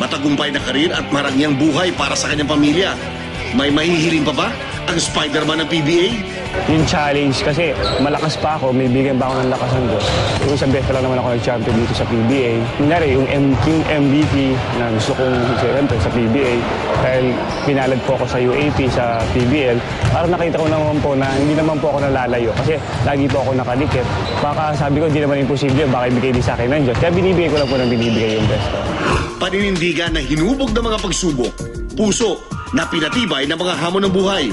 Matagumpay na karir at marangyang buhay para sa kanyang pamilya. May mahihiling pa ba ang Spider-Man ng PBA? Yung challenge kasi malakas pa ako, may bigyan pa ako ng lakas ng Diyos. Yung isang beses lang naman ako nag-champion dito sa PBA. Kunyari, yung, M yung MVP na gusto kong siyempre sa PBA dahil pinalad po ako sa UAP sa PBL, parang nakita ko naman po na hindi naman po ako nalalayo kasi lagi po ako nakalikit. Baka sabi ko, hindi naman imposible, baka ibigay din sa akin ng Diyos. Kaya binibigay ko lang po ng binibigay yung best ko. Paninindigan na hinubog ng mga pagsubok, puso na pinatibay ng mga hamon ng buhay,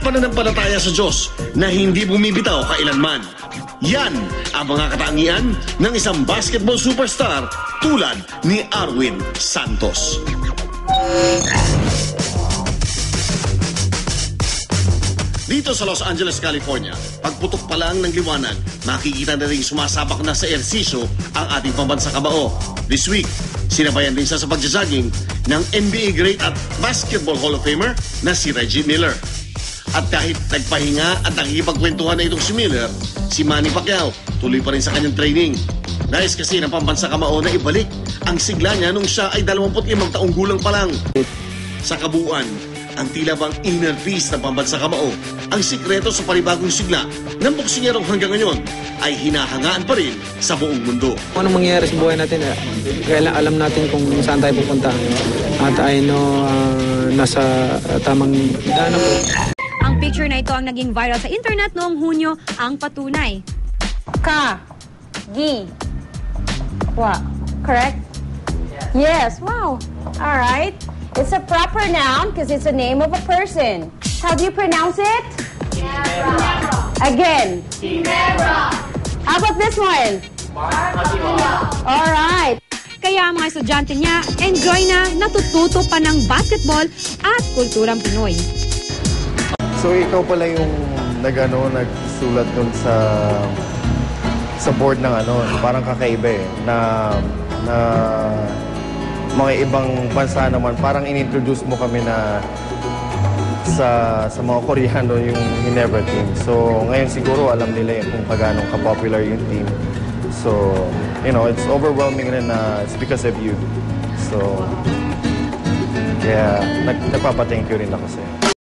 pananampalataya sa Diyos na hindi bumibitaw kailanman. Yan ang mga katangian ng isang basketball superstar tulad ni Arwin Santos. Dito sa Los Angeles, California, pagputok pa lang ng liwanag, makikita na rin sumasabak na sa ersisyo ang ating pambansang kabao. This week, sinabayan din siya sa pagjajogging ng NBA great at Basketball Hall of Famer na si Reggie Miller. At kahit nagpahinga at nakikipagkwentuhan na itong si Miller, si Manny Pacquiao tuloy pa rin sa kanyang training. Nais kasi ng pambansa kamao na ibalik ang sigla niya nung siya ay 25 taong gulang pa lang. Sa kabuuan, ang tila bang inner peace ng pambansa kamao, ang sikreto sa panibagong sigla ng boksingerong hanggang ngayon ay hinahangaan pa rin sa buong mundo. Anong mangyayari sa buhay natin, eh, kailan alam natin kung saan tayo pupunta. At I know ah, nasa tamang daan picture na ito ang naging viral sa internet noong Hunyo ang patunay. Ka. Gi. Wa. Correct? Yes. Wow. All right. It's a proper noun because it's a name of a person. How do you pronounce it? Again. How about this one? All right. Kaya mga estudyante niya, enjoy na, natututo pa ng basketball at kulturang Pinoy. So ikaw pala yung nagano nagsulat dun sa sa board ng ano, parang kakaiba eh na na mga ibang bansa naman parang inintroduce mo kami na sa sa mga Koreano yung Ginebra team. So ngayon siguro alam nila yung kung paano ka-popular yung team. So, you know, it's overwhelming rin na it's because of you. So, kaya nag, nagpapa-thank you rin ako sa'yo.